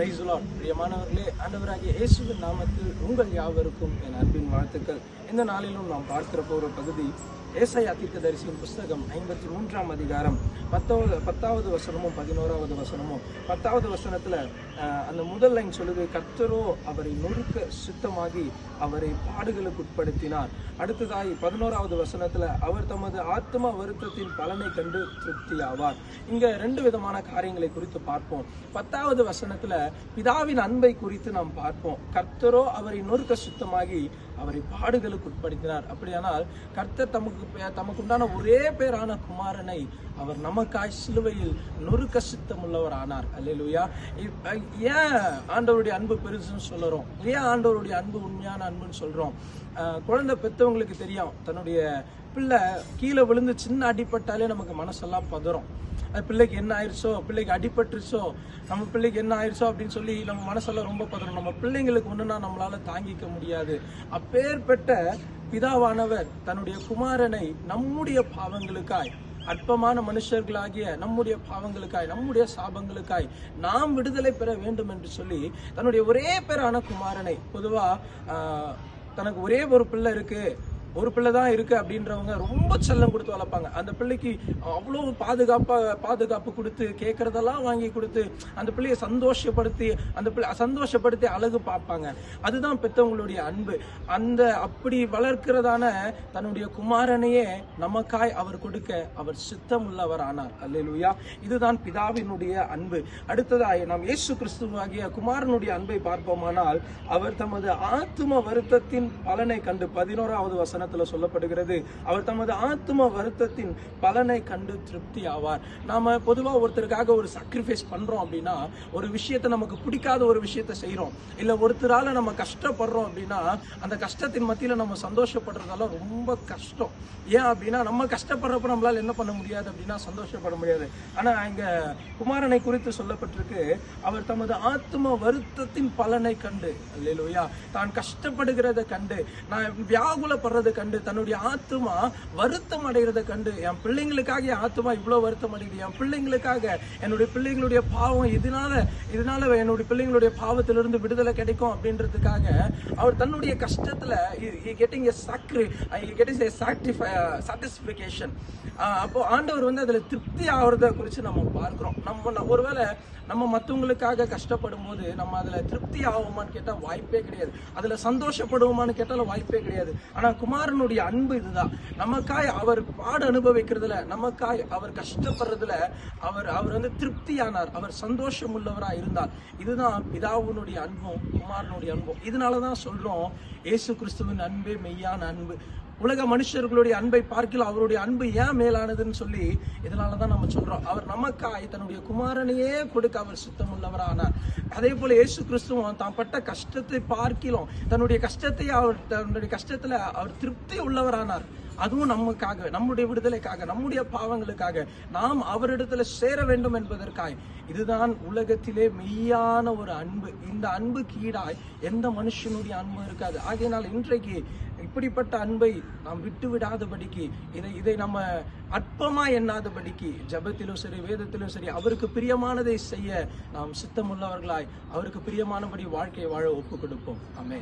Price பிரியமானவர்களே ஆண்டவராகிய இயேசுவின் நாமத்தில் உங்கள் யாவருக்கும் என் அன்பின் வாழ்த்துக்கள். இந்த நாளிலும் நாம் பார்க்கிற போகிற பகுதி ஏசாயா தீர்க்கதரிசியின் புஸ்தகம் ஐம்பத்தி மூன்றாம் அதிகாரம் பத்தாவது பத்தாவது வசனமும் பதினோராவது வசனமும். பத்தாவது வசனத்தில் அந்த முதல் லைன் சொல்லுது கர்த்தரோ அவரை நொறுக்க சுத்தமாகி அவரை பாடுகளுக்கு உட்படுத்தினார். அடுத்ததாய் பதினோராவது வசனத்தில் அவர் தமது ஆத்ம வருத்தத்தின் பலனை கண்டு திருப்தி ஆவார் இங்கே ரெண்டு விதமான காரியங்களை குறித்து பார்ப்போம். பத்தாவது வசனத்தில் பிதாவின் அன்பை குறித்து நாம் பார்ப்போம். கர்த்தரோ அவரை நொறுக்க சுத்தமாகி அவரை பாடுகளுக்கு உட்படுத்தினார். அப்படியானால் கர்த்தர் தமக்கு தமக்குண்டான தமக்கு உண்டான ஒரே பேரான குமாரனை அவர் நமக்காய் சிலுவையில் நொறு கஷ்டம் உள்ளவர் ஆனார் அல்லேலூயா ஏன் ஆண்டவருடைய அன்பு பெருசுன்னு சொல்லுறோம்? ஏன் ஆண்டவருடைய அன்பு உண்மையான அன்புன்னு சொல்றோம்? குழந்தை பெற்றவங்களுக்கு தெரியும். தன்னுடைய பிள்ளை கீழே விழுந்து சின்ன அடிப்பட்டாலே நமக்கு மனசெல்லாம் பதறும். அது பிள்ளைக்கு என்ன ஆயிடுச்சோ பிள்ளைக்கு அடிபட்டுருச்சோ நம்ம பிள்ளைக்கு என்ன ஆயிடுச்சோ அப்படின்னு சொல்லி நம்ம மனசெல்லாம் ரொம்ப பதறும். நம்ம பிள்ளைங்களுக்கு ஒன்றுனா நம்மளால் தாங்கிக்க முடியாது. அப்பேற்பட்ட பிதாவானவர் தன்னுடைய குமாரனை நம்முடைய பாவங்களுக்காய் அற்பமான மனுஷர்களாகிய நம்முடைய பாவங்களுக்காய் நம்முடைய சாபங்களுக்காய் நாம் விடுதலை பெற வேண்டும் என்று சொல்லி தன்னுடைய ஒரே பேரான குமாரனை பொதுவாக தனக்கு ஒரே ஒரு பிள்ளை இருக்குது ஒரு பிள்ளை தான் இருக்கு அப்படின்றவங்க ரொம்ப செல்லம் கொடுத்து வளர்ப்பாங்க. அந்த பிள்ளைக்கு அவ்வளோ பாதுகாப்பாக பாதுகாப்பு கொடுத்து கேட்கறதெல்லாம் வாங்கி கொடுத்து அந்த பிள்ளையை சந்தோஷப்படுத்தி அந்த பிள்ளை சந்தோஷப்படுத்தி அழகு பார்ப்பாங்க. அதுதான் பெத்தவங்களுடைய அன்பு. அந்த அப்படி வளர்க்கிறதான தன்னுடைய குமாரனையே நமக்காய் அவர் கொடுக்க அவர் சித்தம் உள்ளவர் ஆனார். அல்லேலூயா. இதுதான் பிதாவினுடைய அன்பு. அடுத்ததாக நாம் இயேசு கிறிஸ்துவாகிய குமாரனுடைய அன்பை பார்ப்போமானால் அவர் தமது ஆத்தும வருத்தத்தின் பலனை கண்டு பதினோராவது வசனத்துல சொல்லப்படுகிறது. அவர் தமது ஆத்ம வருத்தத்தின் பலனை கண்டு திருப்தி ஆவார். நாம பொதுவா ஒருத்தருக்காக ஒரு சாக்ரிஃபைஸ் பண்றோம் அப்படின்னா ஒரு விஷயத்தை நமக்கு பிடிக்காத ஒரு விஷயத்தை செய்யறோம் இல்ல ஒருத்தரால நம்ம கஷ்டப்படுறோம் அப்படின்னா அந்த கஷ்டத்தின் மத்தியில நம்ம சந்தோஷப்படுறதெல்லாம் ரொம்ப கஷ்டம். ஏன் அப்படின்னா நம்ம கஷ்டப்படுறப்ப நம்மளால என்ன பண்ண முடியாது அப்படின்னா சந்தோஷப்பட முடியாது. ஆனா இங்க குமாரனை குறித்து சொல்லப்பட்டிருக்கு அவர் தமது ஆத்ம வருத்தத்தின் பலனை கண்டு அல்லேலூயா தான் கஷ்டப்படுகிறத கண்டு நான் வியாகுலப்படுறத கண்டு தன்னுடைய ஆத்துமா வருத்தம் அடைகிறத கண்டு என் பிள்ளைங்களுக்காக என் ஆத்துமா இவ்வளவு வருத்தம் அடையுது என் பிள்ளைங்களுக்காக என்னுடைய பிள்ளைங்களுடைய பாவம் இதனால இதனால என்னுடைய பிள்ளைங்களுடைய பாவத்திலிருந்து விடுதலை கிடைக்கும் அப்படின்றதுக்காக அவர் தன்னுடைய கஷ்டத்துல getting a sacri getting a sacrifice satisfaction அப்போ ஆண்டவர் வந்து அதுல திருப்தி ஆகிறத குறித்து நம்ம பார்க்கிறோம். நம்ம ஒருவேளை நம்ம மற்றவங்களுக்காக கஷ்டப்படும் போது நம்ம அதுல திருப்தி ஆகுமான்னு கேட்டால் வாய்ப்பே கிடையாது. அதுல சந்தோஷப்படுவோமான்னு கேட்டாலும் வாய்ப்பே கிடையாது. ஆனா குமாரனுடைய அன்பு இதுதான். நமக்காய் அவர் பாடு அனுபவிக்கிறதுல நமக்காய் அவர் கஷ்டப்படுறதுல அவர் அவர் வந்து திருப்தியானார். அவர் சந்தோஷம் உள்ளவராக இருந்தார். இதுதான் பிதாவுனுடைய அன்பும் குமாரனுடைய அன்பும். இதனால தான் சொல்கிறோம் இயேசு கிறிஸ்துவின் அன்பே மெய்யான அன்பு. உலக மனுஷர்களுடைய அன்பை பார்க்கல அவருடைய அன்பு ஏன் மேலானதுன்னு சொல்லி இதனால தான் நம்ம சொல்றோம். அவர் நமக்காய் தன்னுடைய குமாரனையே கொடுக்க அவர் சுத்தம் உள்ளவரானார் அதே போல இயேசு கிறிஸ்துவும் தான் பட்ட கஷ்டத்தை பார்க்கலாம் தன்னுடைய கஷ்டத்தை அவர் தன்னுடைய கஷ்டத்துல அவர் திருப்தி உள்ளவரானார். அதுவும் நமக்காக நம்முடைய விடுதலைக்காக நம்முடைய பாவங்களுக்காக நாம் அவரிடத்துல சேர வேண்டும் என்பதற்காய். இதுதான் உலகத்திலே மெய்யான ஒரு அன்பு. இந்த அன்பு கீடாய் எந்த மனுஷனுடைய அன்பும் இருக்காது. ஆகையினால் இன்றைக்கு இப்படிப்பட்ட அன்பை நாம் விட்டுவிடாதபடிக்கு இதை இதை நம்ம அற்பமா எண்ணாதபடிக்கு ஜெபத்திலும் சரி வேதத்திலும் சரி அவருக்கு பிரியமானதை செய்ய நாம் சித்தமுள்ளவர்களாய் அவருக்கு பிரியமானபடி வாழ்க்கையை வாழ ஒப்பு கொடுப்போம் அமே